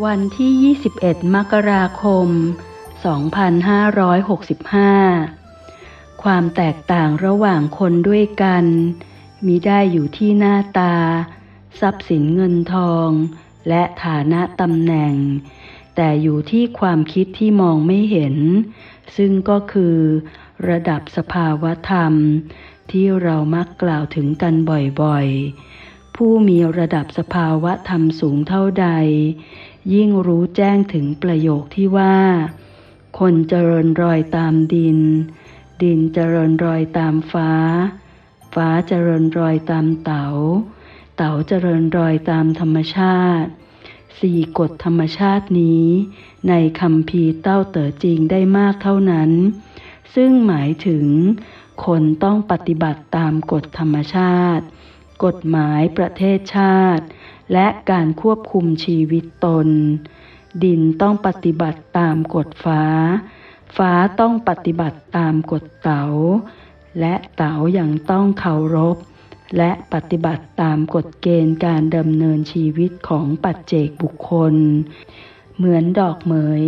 วันที่ 21 มกราคม 2565 ความแตกต่างระหว่างคนด้วยกัน มีได้อยู่ที่หน้าตา ทรัพย์สินเงินทอง และฐานะตำแหน่ง แต่อยู่ที่ความคิดที่มองไม่เห็น ซึ่งก็คือ ระดับสภาวธรรม ที่เรามักกล่าวถึงกันบ่อยๆ ผู้มีระดับสภาวะธรรมสูงเท่าใด ยิ่งรู้แจ้งถึงประโยคที่ว่า คนเจริญรอยตามดิน ดินเจริญรอยตามฟ้า ฟ้าเจริญรอยตามเตา๋า เต๋าเจริญรอยตามธรรมชาติ สี่กฎธรรมชาตินี้ ในคำพีเต้าเต๋อจริงได้มากเท่านั้น ซึ่งหมายถึง คนต้องปฏิบัติตามกฎธรรมชาติ กฎหมายประเทศชาติ และการควบคุมชีวิตตน ดินต้องปฏิบัติตามกฎฟ้า ฟ้าต้องปฏิบัติตามกฎเตา๋า และเต๋ายังต้องเคารพ และปฏิบัติตามกฎเกณฑ์การดำเนินชีวิตของปัจเจกบุคคล เหมือนดอกเหมย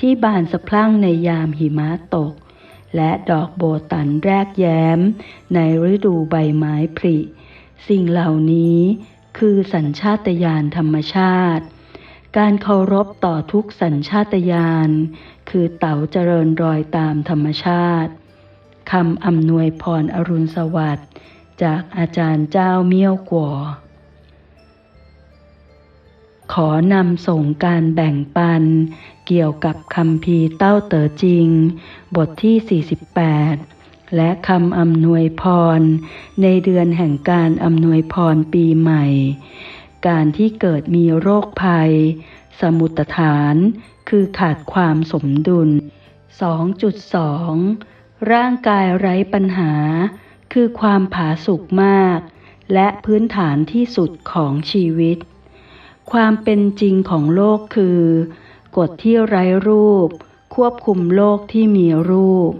ที่บานสะพรั่งในยามหิมะตก และดอกโบตันแรกแย้ม ในฤดูใบไม้ผลิ สิ่งเหล่านี้ คือสัญชาตญาณธรรมชาติ การเคารพต่อทุกสัญชาตญาณคือเต๋าเจริญรอยตามธรรมชาติคำอำนวยพรอรุณสวัสดิ์จากอาจารย์เจ้าเมี่ยวกัวขอนำส่งการแบ่งปัน เกี่ยวกับคำพีเต้าเต๋อจริง บทที่ 48 และคำอำนวยพร ในเดือนแห่งการอำนวยพรปีใหม่ การที่เกิดมีโรคภัย สมุตฐานคือขาดความสมดุล 2.2 ร่างกายไร้ปัญหา คือความผาสุกมาก และพื้นฐานที่สุดของชีวิต ความเป็นจริงของโลกคือ กฎที่ไร้รูป ควบคุมโลกที่มีรูป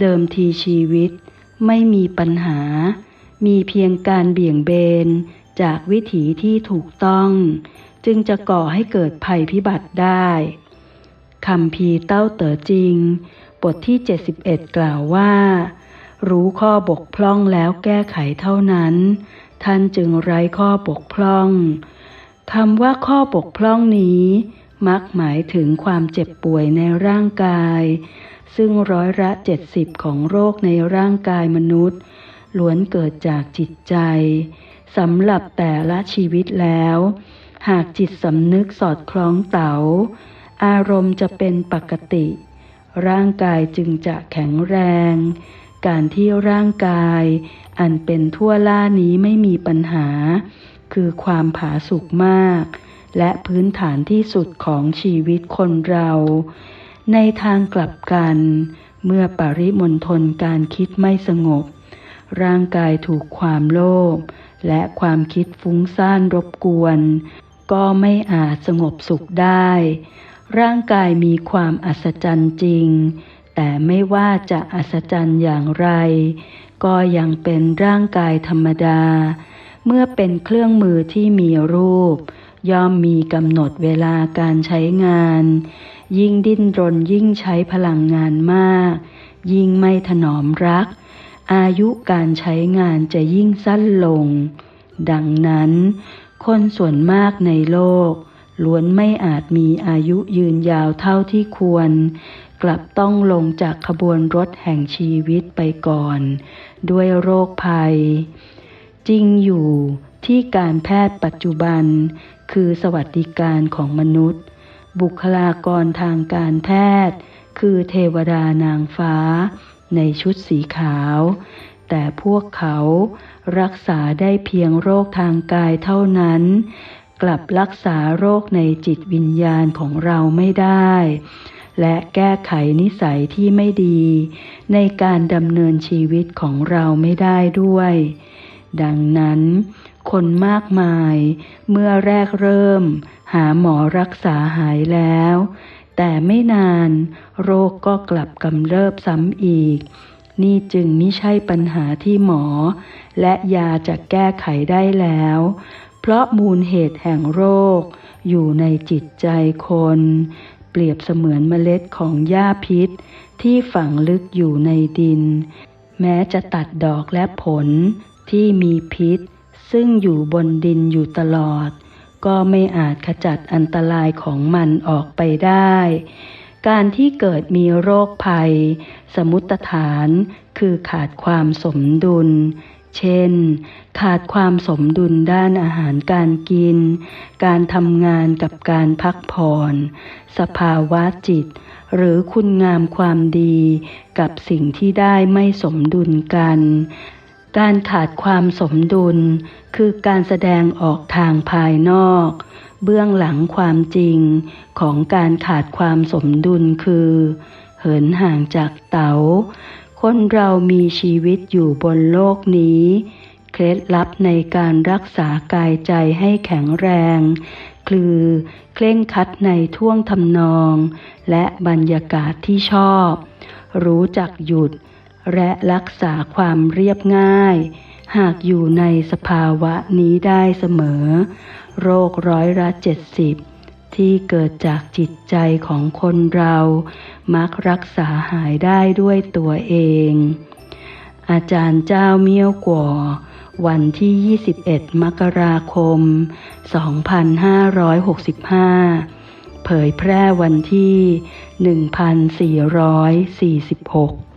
เดิมทีชีวิตไม่มีปัญหา มีเพียงการเบี่ยงเบนจากวิถีที่ถูกต้อง จึงจะก่อให้เกิดภัยพิบัติได้คำพีเต้าเต๋อจริง บทที่ 71 กล่าวว่า รู้ข้อบกพร่องแล้วแก้ไขเท่านั้น ท่านจึงไร้ข้อบกพร่องคำว่าข้อบกพร่องนี้ มักหมายถึงความเจ็บป่วยในร่างกาย ซึ่งร้อยละเจ็ดสิบของโรคในร่างกายมนุษย์ ล้วนเกิดจากจิตใจสำหรับแต่ละชีวิตแล้ว หากจิตสำนึกสอดคล้องเต๋า อารมณ์จะเป็นปกติ ร่างกายจึงจะแข็งแรง การที่ร่างกาย อันเป็นทั่วล่านี้ไม่มีปัญหา คือความผาสุกมาก และพื้นฐานที่สุดของชีวิตคนเรา ในทางกลับกัน เมื่อปริมณฑลการคิดไม่สงบ ร่างกายถูกความโลภและความคิดฟุ้งซ่านรบกวน ก็ไม่อาจสงบสุขได้ ร่างกายมีความอัศจรรย์จริง แต่ไม่ว่าจะอัศจรรย์อย่างไร ก็ยังเป็นร่างกายธรรมดา เมื่อเป็นเครื่องมือที่มีรูป ย่อมมีกำหนดเวลาการใช้งาน ยิ่งดิ้นรนยิ่งใช้พลังงานมาก ยิ่งไม่ถนอมรัก อายุการใช้งานจะยิ่งสั้นลง ดังนั้น คนส่วนมากในโลก ล้วนไม่อาจมีอายุยืนยาวเท่าที่ควร กลับต้องลงจากขบวนรถแห่งชีวิตไปก่อน ด้วยโรคภัย จริงอยู่ที่การแพทย์ปัจจุบัน คือสวัสดิการของมนุษย์ บุคลากรทางการแพทย์ คือเทวดานางฟ้า ในชุดสีขาว แต่พวกเขารักษาได้เพียงโรคทางกายเท่านั้น กลับรักษาโรคในจิตวิญญาณของเราไม่ได้ และแก้ไขนิสัยที่ไม่ดี ในการดำเนินชีวิตของเราไม่ได้ด้วย ดังนั้น คนมากมายเมื่อแรกเริ่ม หาหมอรักษาหายแล้ว แต่ไม่นานโรคก็กลับกำเริบซ้ำอีก นี่จึงไม่ใช่ปัญหาที่หมอ และยาจะแก้ไขได้แล้วเพเพราะมูลเหตุแห่งโรค อยู่ในจิตใจคน เปรียบเสมือนเมล็ดของหญ้าพิษ ที่ฝังลึกอยู่ในดิน แม้จะตัดดอกและผลที่มีพิษ ซึ่งอยู่บนดินอยู่ตลอด ก็ไม่อาจขจัดอันตรายของมันออกไปได้ การที่เกิดมีโรคภัย สมุติฐานคือขาดความสมดุล เช่น ขาดความสมดุลด้านอาหารการกิน การทำงานกับการพักผ่อน สภาวะจิต หรือคุณงามความดีกับสิ่งที่ได้ไม่สมดุลกัน การขาดความสมดุล คือการแสดงออกทางภายนอก เบื้องหลังความจริงของการขาดความสมดุลคือ เหินห่างจากเตา๋าคนเรามีชีวิตอยู่บนโลกนี้ เคล็ดลับในการรักษากายใจให้แข็งแรง คือเคร่งคัดในท่วงทำนอง และบรรยากาศที่ชอบ รู้จักหยุด และรักษาความเรียบง่าย หากอยู่ในสภาวะนี้ได้เสมอ โรคร้อยละเจ็ดสิบที่เกิดจากจิตใจของคนเรา มักรักษาหายได้ด้วยตัวเอง อาจารย์เจ้าเมี่ยวกัววันที่ 21 มกราคม 2565 เผยแพร่วันที่ 1446